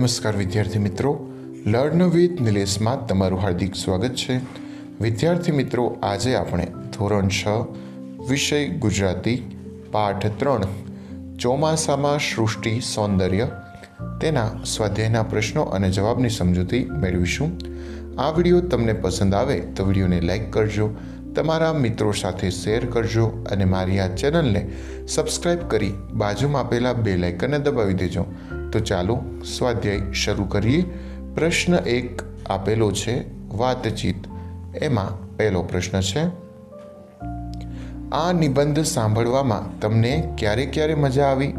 નમસ્કાર, વિદ્યાર્થી મિત્રો. લર્ન વિથ નિલેશમાં તમારું હાર્દિક સ્વાગત છે. વિદ્યાર્થી મિત્રો, આજે આપણે ધોરણ છ, વિષય ગુજરાતી, પાઠ ત્રણ, ચોમાસામાં સૃષ્ટિ, સૌંદર્ય, તેના સ્વાધ્યાયના પ્રશ્નો અને જવાબની સમજૂતી મેળવીશું. આ વીડિયો તમને પસંદ આવે તો વિડીયોને લાઇક કરજો, તમારા મિત્રો સાથે શેર કરજો અને મારી આ ચેનલને સબસ્ક્રાઇબ કરી બાજુમાં આપેલા બે લાઇકનને દબાવી દેજો. તો ચાલો સ્વાધ્યાય શરૂ કરીએ. પ્રશ્ન એક આપેલો છે, વાતચીત. એમાં પહેલો પ્રશ્ન છે, આ નિબંધ સાંભળવામાં તમને ક્યારે ક્યારે મજા આવી?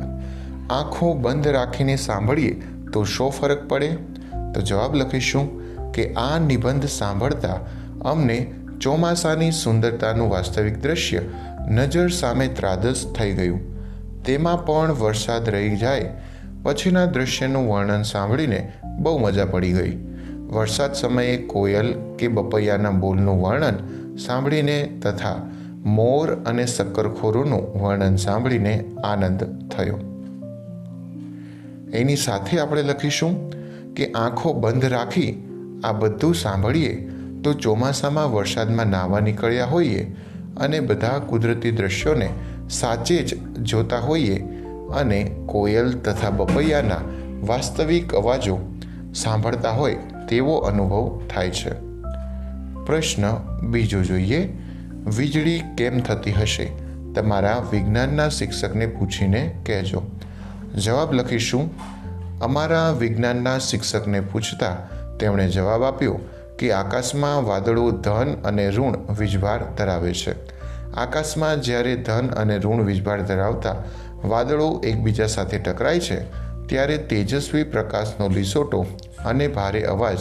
આંખો બંધ રાખીને સાંભળીએ તો શો ફરક પડે? તો જવાબ લખીશું કે આ નિબંધ સાંભળતા અમને ચોમાસાની સુંદરતાનું વાસ્તવિક દ્રશ્ય નજર સામે ત્રાદસ થઈ ગયું. તેમાં પણ વરસાદ રહી જાય પછીના દૃશ્યનું વર્ણન સાંભળીને બહુ મજા પડી ગઈ. વરસાદ સમયે કોયલ કે બપૈયાના બોલનું વર્ણન સાંભળીને તથા મોર અને શક્કરખોરોનું વર્ણન સાંભળીને આનંદ થયો. એની સાથે આપણે લખીશું કે આંખો બંધ રાખી આ બધું સાંભળીએ તો ચોમાસામાં વરસાદમાં નાહવા નીકળ્યા હોઈએ અને બધા કુદરતી દ્રશ્યોને સાચે જ જોતા હોઈએ અને કોયલ તથા બપૈયાના વાસ્તવિક અવાજો સાંભળતા હોય તેવો અનુભવ થાય છે. પ્રશ્ન બીજો જોઈએ, વીજળી કેમ થતી હશે? તમારા વિજ્ઞાનના શિક્ષકને પૂછીને કહેજો. જવાબ લખીશું, અમારા વિજ્ઞાનના શિક્ષકને પૂછતા તેમણે જવાબ આપ્યો કે આકાશમાં વાદળો ધન અને ઋણ વીજભાર ધરાવે છે. આકાશમાં જ્યારે ધન અને ઋણ વીજભાર ધરાવતા વાદળો એકબીજા સાથે ટકરાય છે, ત્યારે તેજસ્વી પ્રકાશનો લીસોટો અને ભારે અવાજ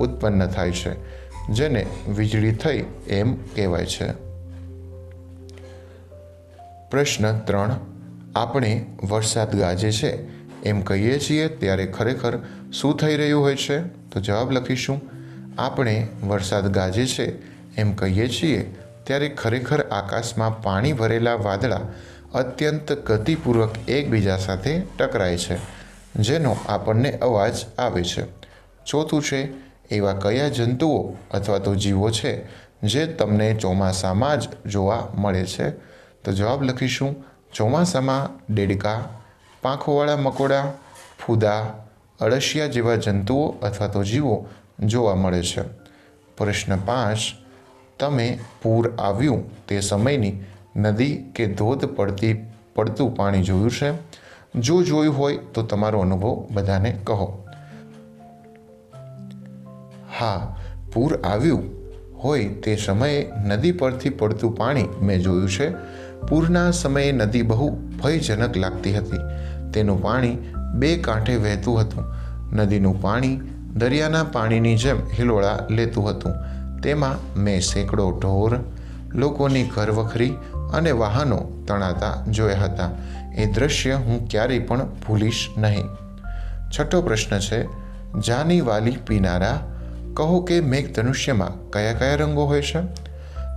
ઉત્પન્ન થાય છે, જેને વીજળી થઈ એમ કહેવાય છે. પ્રશ્ન ત્રણ. આપણે વરસાદ ગાજે છે એમ કહીએ છીએ ત્યારે ખરેખર શું થઈ રહ્યું હોય છે? તો જવાબ લખીશું. આપણે વરસાદ ગાજે છે એમ કહીએ છીએ ત્યારે ખરેખર આકાશમાં પાણી ભરેલા વાદળા અત્યંત ગતિપૂર્વક એકબીજા સાથે ટકરાય છે, જેનો આપણને અવાજ આવે છે. ચોથું છે, એવા કયા જંતુઓ અથવા તો જીવો છે જે તમને ચોમાસામાં જ જોવા મળે છે? તો જવાબ લખીશું, ચોમાસામાં ડેડકા, પાંખોવાળા મકોડા, ફૂદા, અળસિયા જેવા જંતુઓ અથવા તો જીવો જોવા મળે છે. પ્રશ્ન પાંચ, તમે પૂર આવ્યું તે સમયની નદી કે ધોધ પડતી પડતું પાણી જોયું છે? જો જોયું હોય તો તમારો અનુભવ બધાને કહો. હા, પૂર આવ્યું હોય તે સમયે નદી પરથી પડતું પાણી મેં જોયું છે. પૂરના સમયે નદી બહુ ભયજનક લાગતી હતી. તેનું પાણી બે કાંઠે વહેતું હતું. નદીનું પાણી દરિયાના પાણીની જેમ હિલોળા લેતું હતું. તેમાં મેં સેંકડો ઢોર, લોકોની ઘરવખરી અને વાહનો તણાતા જોયા હતા. એ દ્રશ્ય હું ક્યારેય પણ ભૂલીશ નહીં. છઠ્ઠો પ્રશ્ન છે, જાની વાલી પીનારા કહો કે મેઘધનુષ્યમાં કયા કયા રંગો હોય છે?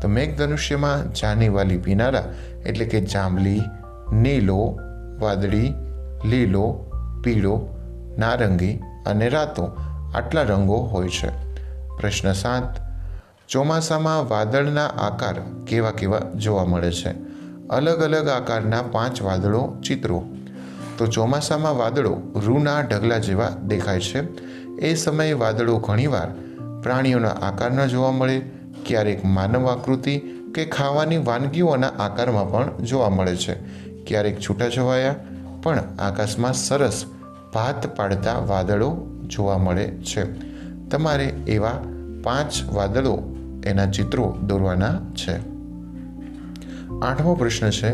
તો મેઘધનુષ્યમાં જાની વાલી પીનારા એટલે કે જાંબલી, નીલો, વાદળી, લીલો, પીળો, નારંગી અને રાતો આટલા રંગો હોય છે. પ્રશ્ન સાત ચોમાસામાં વાદળના આકાર કેવા કેવા જોવા મળે છે? અલગ અલગ આકારના પાંચ વાદળો ચિત્રો. તો ચોમાસામાં વાદળો રૂના ઢગલા જેવા દેખાય છે. એ સમયે વાદળો ઘણીવાર પ્રાણીઓના આકારના જોવા મળે, ક્યારેક માનવ આકૃતિ કે ખાવાની વાનગીઓના આકારમાં પણ જોવા મળે છે. ક્યારેક છૂટાછવાયા પણ આકાશમાં સરસ ભાત પાડતા વાદળો જોવા મળે છે. તમારે એવા પાંચ વાદળો એના ચિત્રો દોરવાના છે. આઠમો પ્રશ્ન છે,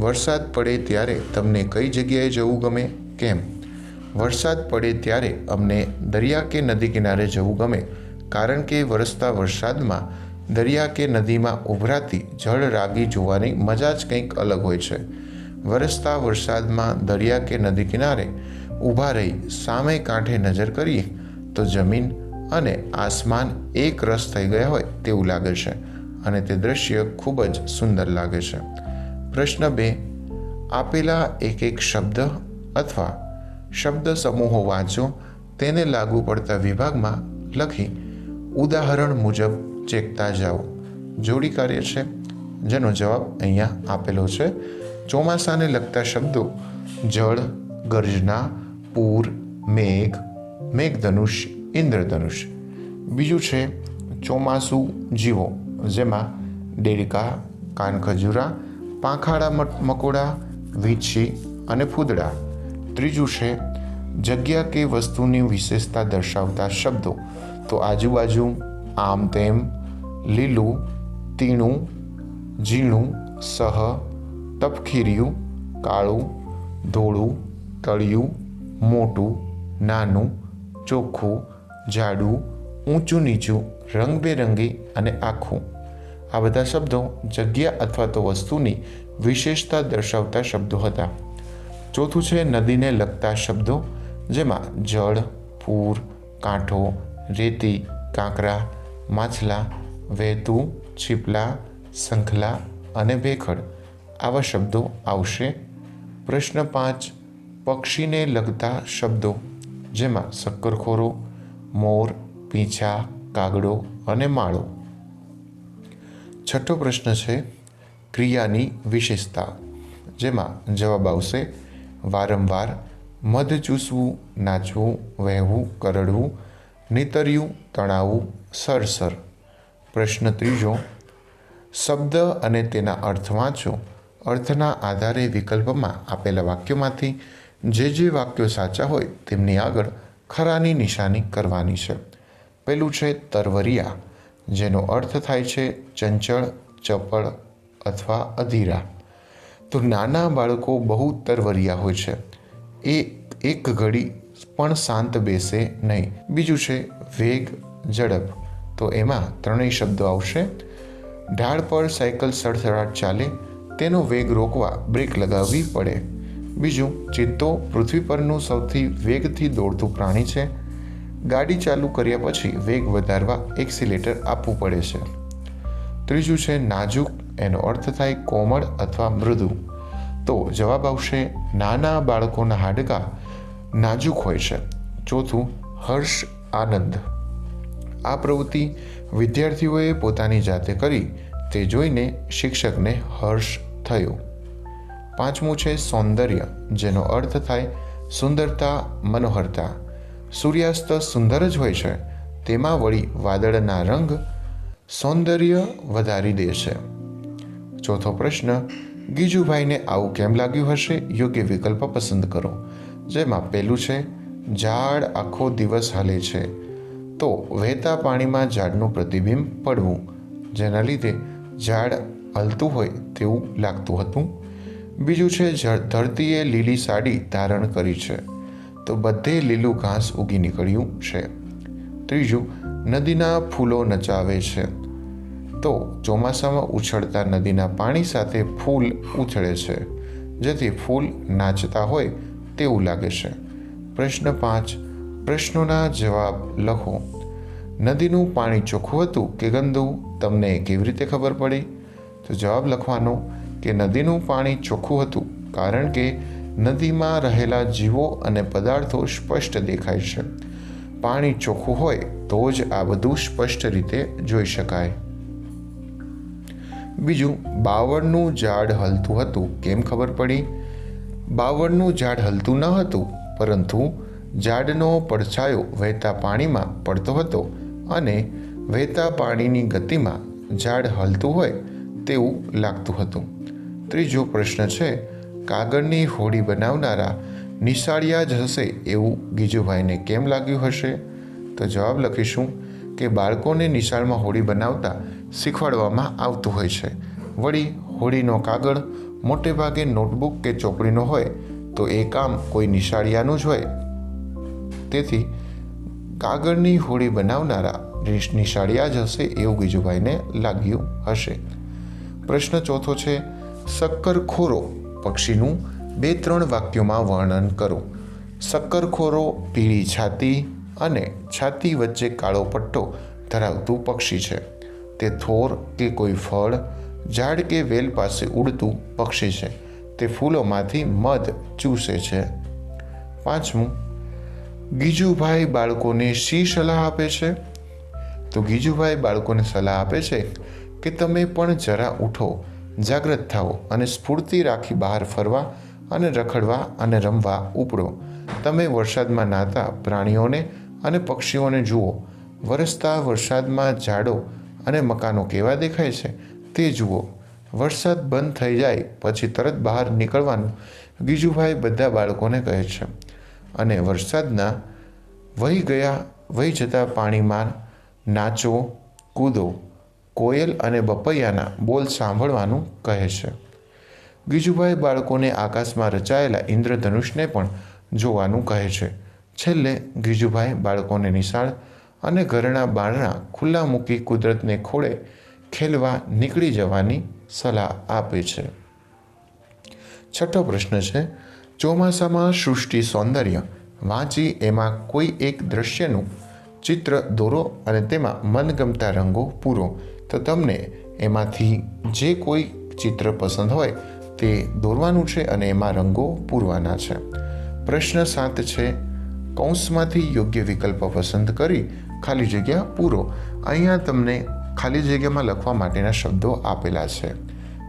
વરસાદ પડે ત્યારે તમને કઈ જગ્યાએ જવું ગમે? કેમ? વરસાદ પડે ત્યારે અમને દરિયા કે નદી કિનારે જવું ગમે, કારણ કે વરસતા વરસાદમાં દરિયા કે નદીમાં ઉભરાતી જળ રાગી જોવાની મજા જ કંઈક અલગ હોય છે. વરસતા વરસાદમાં દરિયા કે નદી કિનારે ઊભા રહી સામે કાંઠે નજર કરીએ, તો જમીન અને આસમાન એક રસ થઈ ગયા હોય તેવું લાગે છે અને તે દ્રશ્ય ખૂબ જ સુંદર લાગે છે. પ્રશ્ન બે, આપેલા એક એક શબ્દ અથવા શબ્દ સમૂહો વાંચો, તેને લાગુ પડતા વિભાગમાં લખી ઉદાહરણ મુજબ ચેકતા જાઓ. જોડી કાર્ય છે, જેનો જવાબ અહીંયા આપેલો છે. ચોમાસાને લગતા શબ્દો જળ, ગર્જના, પૂર, મેઘ, મેઘધનુષ ઇન્દ્રધનુષ. બીજું છે ચોમાસું જીવો, જેમાં ડેડકા કાનખજૂરા, પાંખાડા મકોડા, વીછી અને ફૂદડા. ત્રીજું છે જગ્યા કે વસ્તુની વિશેષતા દર્શાવતા શબ્દો. તો આજુબાજુ આમ તેમ, લીલું, તીણું, ઝીણું, સહ, તપખીરિયું, કાળું, ધોળું, તળિયું, મોટું, નાનું, ચોખ્ખું જાડું, ઊંચું, નીચું, રંગબેરંગી અને આખું. આ બધા શબ્દો જગ્યા અથવા તો વસ્તુની વિશેષતા દર્શાવતા શબ્દો હતા. ચોથું છે નદીને લગતા શબ્દો, જેમાં જળ, પૂર, કાંઠો, રેતી, કાંકરા, માછલા, વહેતું, છીપલા, શંખલા અને ભેખડ. આવા શબ્દો આવશે. પ્રશ્ન પાંચ, પક્ષીને લગતા શબ્દો, જેમાં શક્કરખોરો મોર, પીંછા, કાગડો અને માળો. છઠ્ઠો પ્રશ્ન છે ક્રિયાની વિશેષતા, જેમાં જવાબ આવશે વારંવાર મધ ચૂસવું, નાચવું, વહેવું, કરડવું, નીતર્યું, તણાવું, સરસર. પ્રશ્ન ત્રીજો, શબ્દ અને તેના અર્થ વાંચો અર્થના આધારે વિકલ્પમાં આપેલા વાક્યોમાંથી જે જે વાક્યો સાચા હોય તેમની આગળ ખરાની નિશાની કરવાની છે. પહેલું છે તરવરિયા, જેનો અર્થ થાય છે ચંચળ, ચપળ અથવા અધીરા. તો નાના બાળકો બહુ તરવરિયા હોય છે. એ એક ઘડી પણ શાંત બેસે નહીં. બીજું છે વેગ, ઝડપ. તો એમાં ત્રણેય શબ્દો આવશે. ઢાળ પર સાયકલ સડસડાટ ચાલે, તેનો વેગ રોકવા બ્રેક લગાવવી પડે. બીજું ચિત્તો પૃથ્વી પરનું સૌથી વેગથી દોડતું પ્રાણી છે. ગાડી ચાલુ કર્યા પછી વેગ વધારવા એક્સિલેટર આપવું પડે છે. ત્રીજું છે નાજુક, એનો અર્થ થાય કોમળ અથવા મૃદુ. તો જવાબ આવશે, નાના બાળકોના હાડકાં નાજુક હોય છે. ચોથું, હર્ષ આનંદ. આ પ્રવૃત્તિ વિદ્યાર્થીઓએ પોતાની જાતે કરી, તે જોઈને શિક્ષકને હર્ષ થયો. પાંચમું છે સૌંદર્ય, જેનો અર્થ થાય સુંદરતા, મનોહરતા. સૂર્યાસ્ત સુંદર જ હોય છે, તેમાં વળી વાદળના રંગ સૌંદર્ય વધારી દે છે. ચોથો પ્રશ્ન, ગીજુભાઈને આવું કેમ લાગ્યું હશે? યોગ્ય વિકલ્પ પસંદ કરો. જેમાં પહેલું છે, ઝાડ આખો દિવસ હાલે છે. તો વહેતા પાણીમાં ઝાડનું પ્રતિબિંબ પડવું, જેના લીધે ઝાડ હલતું હોય તેવું લાગતું હતું? બીજું છે ધરતીએ લીલી સાડી ધારણ કરી છે. તો બધે લીલું ઘાસ ઉગી નીકળ્યું છે. ત્રીજું, નદીના ફૂલો નચાવે છે. તો ચોમાસામાં ઉછળતા નદીના પાણી સાથે ફૂલ ઉછળે છે. જેથી ફૂલ નાચતા હોય તેવું લાગે છે. પ્રશ્ન પાંચ, પ્રશ્નોના જવાબ લખો. નદીનું પાણી ચોખ્ખું હતું કે ગંદુ? તમને કેવી રીતે ખબર પડી? તો જવાબ લખવાનો કે નદીનું પાણી ચોખ્ખું હતું, કારણ કે નદીમાં રહેલા જીવો અને પદાર્થો સ્પષ્ટ દેખાય છે. પાણી ચોખ્ખું હોય તો જ આ બધું સ્પષ્ટ રીતે જોઈ શકાય. બીજું, બાવળનું ઝાડ હલતું હતું. કેમ ખબર પડી? બાવળનું ઝાડ હલતું ન હતું, પરંતુ ઝાડનો પડછાયો વહેતા પાણીમાં પડતો હતો અને વહેતા પાણીની ગતિમાં ઝાડ હલતું હોય તેવું લાગતું હતું. ત્રીજો પ્રશ્ન છે, કાગળની હોડી બનાવનારા નિશાળિયા જ હશે એવું ગીજુભાઈને કેમ લાગ્યું હશે? તો જવાબ લખીશું કે બાળકોને નિશાળમાં હોડી બનાવતા શીખવાડવામાં આવતું હોય છે. વળી હોડીનો કાગળ મોટે ભાગે નોટબુક કે ચોપડીનો હોય તો એ કામ કોઈ નિશાળિયાનું જ હોય. તેથી કાગળની હોડી બનાવનારા નિશાળિયા જ હશે એવું ગીજુભાઈને લાગ્યું હશે. પ્રશ્ન ચોથો છે શક્કરખોરો પક્ષીનું બે ત્રણ વાક્યોમાં વર્ણન કરો. શક્કરખોરો પીળી છાતી અને છાતી વચ્ચે કાળો પટ્ટો ધરાવતું પક્ષી છે. તે થોર કે કોઈ ફળ, ઝાડ કે વેલ પાસે ઉડતું પક્ષી છે. તે ફૂલોમાંથી મધ ચૂસે છે. પાંચમું, ગીજુભાઈ બાળકોને શી સલાહ આપે છે? તો ગીજુભાઈ બાળકોને સલાહ આપે છે કે તમે પણ જરા ઉઠો. જાગ્રત થાઓ અને સ્ફૂર્તિ રાખી બહાર ફરવા અને રખડવા અને રમવા ઉપડો. તમે વરસાદમાં નાતા પ્રાણીઓને અને પક્ષીઓને જુઓ. વરસતા વરસાદમાં ઝાડો અને મકાનો કેવા દેખાય છે તે જુઓ. વરસાદ બંધ થઈ જાય પછી તરત બહાર નીકળવાનું ગીજુભાઈ બધા બાળકોને કહે છે. અને વરસાદના વહી ગયા, વહી જતા પાણીમાં નાચો, કૂદો. કોયલ અને બપૈયાના બોલ સાંભળવાનું કહે છે. ગીજુભાઈ બાળકોને આકાશમાં રચાયેલા ઇન્દ્રધનુષને પણ જોવાનું કહે છે. છેલ્લે ગીજુભાઈ બાળકોને નિશાળ અને ઘરના બારણા ખુલ્લા મૂકી કુદરતને ખોળે ખેલવા નીકળી જવાની સલાહ આપે છે. છઠ્ઠો પ્રશ્ન છે, ચોમાસામાં સૃષ્ટિ સૌંદર્ય વાંચી એમાં કોઈ એક દ્રશ્યનું ચિત્ર દોરો અને તેમાં મનગમતા રંગો પૂરો. તો તમને એમાંથી જે કોઈ ચિત્ર પસંદ હોય તે દોરવાનું છે અને એમાં રંગો પૂરવાના છે. પ્રશ્ન સાત છે, કૌંસમાંથી યોગ્ય વિકલ્પ પસંદ કરી ખાલી જગ્યા પૂરો. અહીંયા તમને ખાલી જગ્યામાં લખવા માટેના શબ્દો આપેલા છે.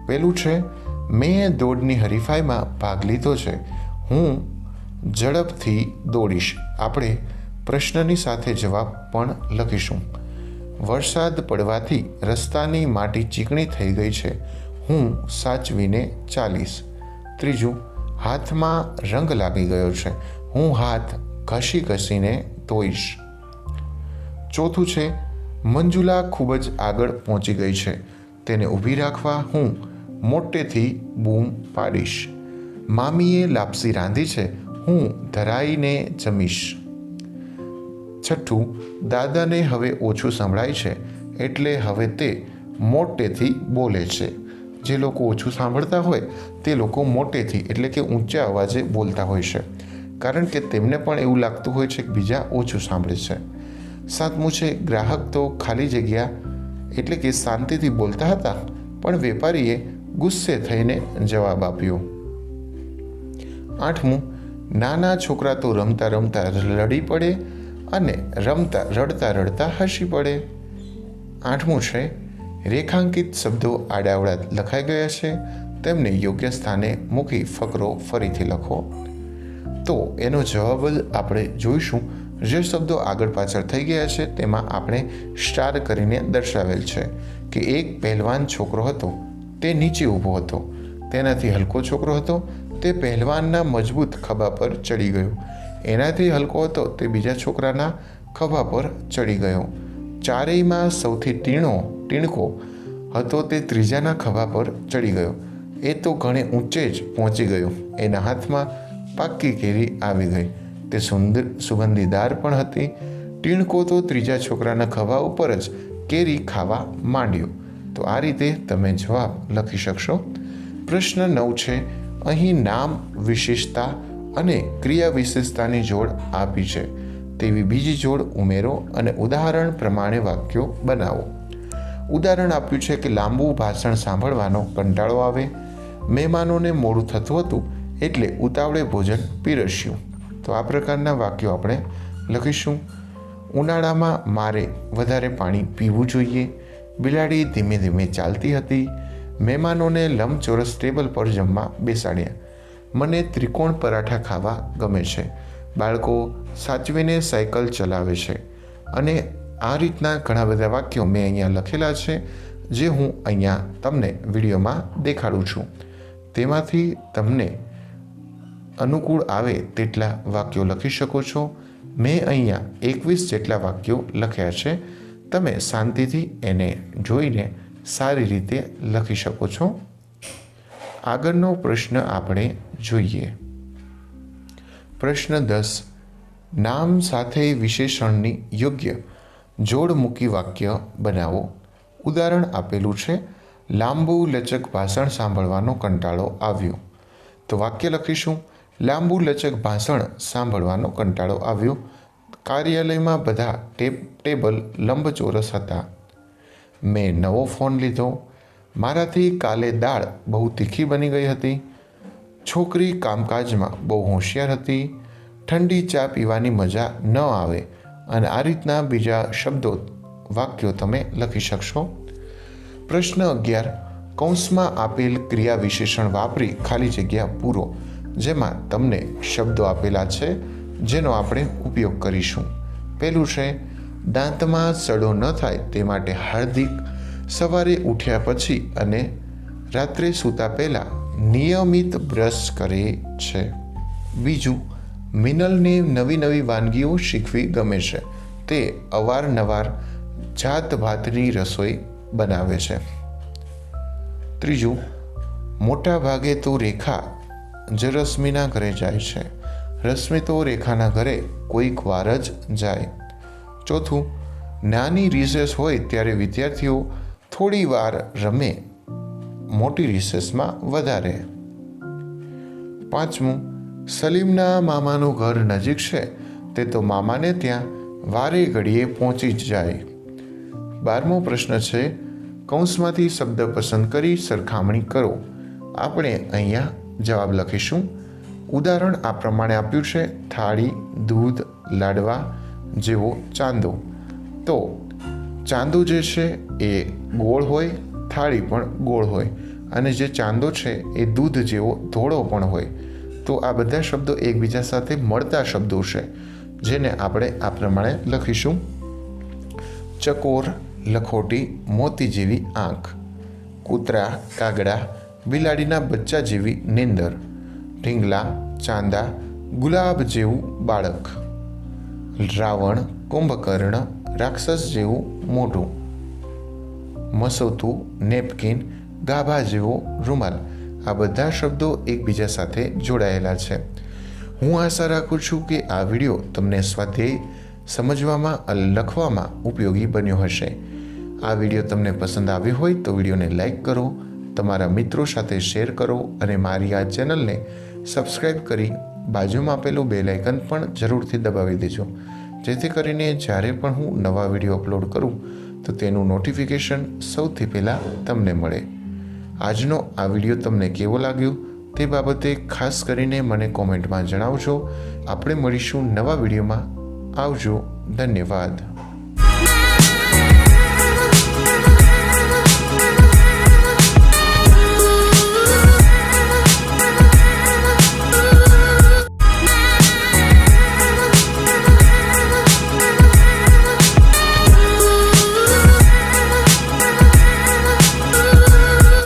પહેલું છે, મેં દોડની હરીફાઈમાં ભાગ લીધો છે. હું ઝડપથી દોડીશ. આપણે પ્રશ્નની સાથે જવાબ પણ લખીશું. વરસાદ પડવાથી રસ્તાની માટી ચીકણી થઈ ગઈ છે. હું સાચવીને ચાલીશ. ત્રીજું, હાથમાં રંગ લાગી ગયો છે. હું હાથ ઘસી ઘસીને ધોઈશ. ચોથું છે, મંજુલા ખૂબ જ આગળ પહોંચી ગઈ છે. તેને ઊભી રાખવા હું મોટેથી બૂમ પાડીશ. મામીએ લાપસી રાંધી છે. હું ધરાઈને જમીશ. છઠ્ઠું, દાદાને હવે ઓછું સંભળાય છે, એટલે હવે તે મોટેથી બોલે છે. જે લોકો ઓછું સાંભળતા હોય, તે લોકો મોટેથી, એટલે કે ઊંચા અવાજે બોલતા હોય છે. કારણ કે તેમને પણ એવું લાગતું હોય છે કે બીજા ઓછું સાંભળે છે. સાતમું છે, ગ્રાહક તો ખાલી જગ્યા, એટલે કે શાંતિથી બોલતા હતા, પણ વેપારીએ ગુસ્સે થઈને જવાબ આપ્યો. આઠમું, નાના છોકરા તો રમતા રમતા લડી પડે અને રમતા, રડતા રડતા હસી પડે. આઠમું છે, રેખાંકિત શબ્દો આડાવડા લખાઈ ગયા છે. તેમને યોગ્ય સ્થાને મૂકી ફકરો ફરીથી લખો. તો એનો જવાબ જ આપણે જોઈશું. જે શબ્દો આગળ પાછળ થઈ ગયા છે, તેમાં આપણે સ્ટાર કરીને દર્શાવેલ છે કે એક પહેલવાન છોકરો હતો, તે નીચે ઊભો હતો. તેનાથી હલકો છોકરો હતો, તે પહેલવાનના મજબૂત ખભા પર ચડી ગયો. એનાથી હલકો હતો તે બીજા છોકરાના ખભા પર ચડી ગયો. ચારેયમાં સૌથી ટીણો ટીણકો હતો તે ત્રીજાના ખભા પર ચડી ગયો. એ તો ઘણે ઊંચે જ પહોંચી ગયો. એના હાથમાં પાક્કી કેરી આવી ગઈ. તે સુંદર, સુગંધીદાર પણ હતી. ટીણકો તો ત્રીજા છોકરાના ખભા ઉપર જ કેરી ખાવા માંડ્યો. તો આ રીતે તમે જવાબ લખી શકશો? પ્રશ્ન નવ છે. અહીં નામ વિશેષતા અને ક્રિયા વિશેષતાની જોડ આપી છે. તેવી બીજી જોડ ઉમેરો અને ઉદાહરણ પ્રમાણે વાક્યો બનાવો. ઉદાહરણ આપ્યું છે કે લાંબુ ભાષણ સાંભળવાનો કંટાળો આવે. મહેમાનોને મોડું થતું હતું એટલે ઉતાવળે ભોજન પીરસ્યું. તો આ પ્રકારના વાક્યો આપણે લખીશું. ઉનાળામાં મારે વધારે પાણી પીવું જોઈએ. બિલાડી ધીમે ધીમે ચાલતી હતી. મહેમાનોને લંબચોરસ ટેબલ પર જમવા બેસાડ્યા. મને ત્રિકોણ પરાઠા ખાવા ગમે છે. બાળકો સાચવીને સાયકલ ચલાવે છે. અને આ રીતના ઘણા બધા વાક્યો મેં અહીંયા લખેલા છે, જે હું અહીંયા તમને વિડીયોમાં દેખાડું છું. તેમાંથી તમને અનુકૂળ આવે તેટલા વાક્યો લખી શકો છો. મેં અહીંયા એકવીસ જેટલા વાક્યો લખ્યા છે. તમે શાંતિથી એને જોઈને સારી રીતે લખી શકો છો. આગળનો પ્રશ્ન આપણે જોઈએ. પ્રશ્ન દસ. નામ સાથે વિશેષણની યોગ્ય જોડ મૂકી વાક્ય બનાવો. ઉદાહરણ આપેલું છે, લાંબુ લચક ભાષણ સાંભળવાનો કંટાળો આવ્યો. તો વાક્ય લખીશું, લાંબુ લચક ભાષણ સાંભળવાનો કંટાળો આવ્યો. કાર્યાલયમાં બધા ટેપ ટેબલ લંબચોરસ હતા. મેં નવો ફોન લીધો મારાથી કાલે દાળ બહુ તીખી બની ગઈ હતી. છોકરી કામકાજમાં બહુ હોશિયાર હતી. ઠંડી ચા પીવાની મજા ન આવે અને આ રીતના બીજા શબ્દો વાક્યો તમે લખી શકશો? પ્રશ્ન અગિયાર. કૌંસમાં આપેલ ક્રિયા વિશેષણ વાપરી ખાલી જગ્યા પૂરો, જેમાં તમને શબ્દો આપેલા છે, જેનો આપણે ઉપયોગ કરીશું. પહેલું છે, દાંતમાં સડો ન થાય તે માટે હાર્દિક સવારે ઉઠ્યા પછી અને રાત્રે સૂતા પહેલાં નિયમિત બ્રશ કરે છે. બીજું, મિનલને નવી નવી વાનગીઓ શીખવી ગમે છે. તે અવારનવાર જાત ભાતની રસોઈ બનાવે છે. ત્રીજું, મોટા ભાગે તો રેખા જ રશ્મિના ઘરે જાય છે. રશ્મિ તો રેખાના ઘરે કોઈક વાર જ જાય. ચોથું, નાની રિસેસ હોય ત્યારે વિદ્યાર્થીઓ થોડી વાર રમે, મોટી રિસેસમાં વધારે. પાંચમું, સલીમના મામાનું ઘર નજીક છે, તે તો મામાને ત્યાં વારે ઘડીએ પહોંચી જ જાય. બારમો પ્રશ્ન છે, કૌંસમાંથી શબ્દ પસંદ કરી સરખામણી કરો. આપણે અહીંયા જવાબ લખીશું. ઉદાહરણ આ પ્રમાણે આપ્યું છે, થાળી, દૂધ, લાડવા જેવો ચાંદો. તો ચાંદો જે છે એ ગોળ હોય, થાળી પણ ગોળ હોય. અને જે ચાંદો છે એ દૂધ જેવો ધોળો પણ હોય. તો આ બધા શબ્દો એકબીજા સાથે મળતા શબ્દો છે, જેને આપણે આ પ્રમાણે લખીશું. ચકોર, લખોટી, મોતી જેવી આંખ. કૂતરા, કાગડા, બિલાડીના બચ્ચા જેવી નીંદર. ઢીંગલા, ચાંદા, ગુલાબ જેવું બાળક. રાવણ, કુંભકર્ણ રાક્ષસ જેવું મોઢું. મસોતું નેપકિન, ગાભા જેવો રૂમાલ. આ બધા શબ્દો એકબીજા સાથે જોડાયેલા છે. હું આશા રાખું છું કે આ વીડિયો તમને સ્વાધ્યાય સમજવામાં લખવામાં ઉપયોગી બન્યો હશે. આ વીડિયો તમને પસંદ આવ્યો હોય તો વિડીયોને લાઇક કરો, તમારા મિત્રો સાથે શેર કરો અને મારી આ ચેનલને સબસ્ક્રાઈબ કરી બાજુમાં આપેલું બેલાઇકન પણ જરૂરથી દબાવી દેજો. જેથી કરીને જ્યારે પણ હું નવા વીડિયો અપલોડ કરું, તો તેનું નોટિફિકેશન સૌથી પહેલાં તમને મળે. આજનો આ વીડિયો તમને કેવો લાગ્યો તે બાબતે ખાસ કરીને મને કોમેન્ટમાં જણાવજો. આપણે મળીશું નવા વિડીયોમાં. આવજો. ધન્યવાદ.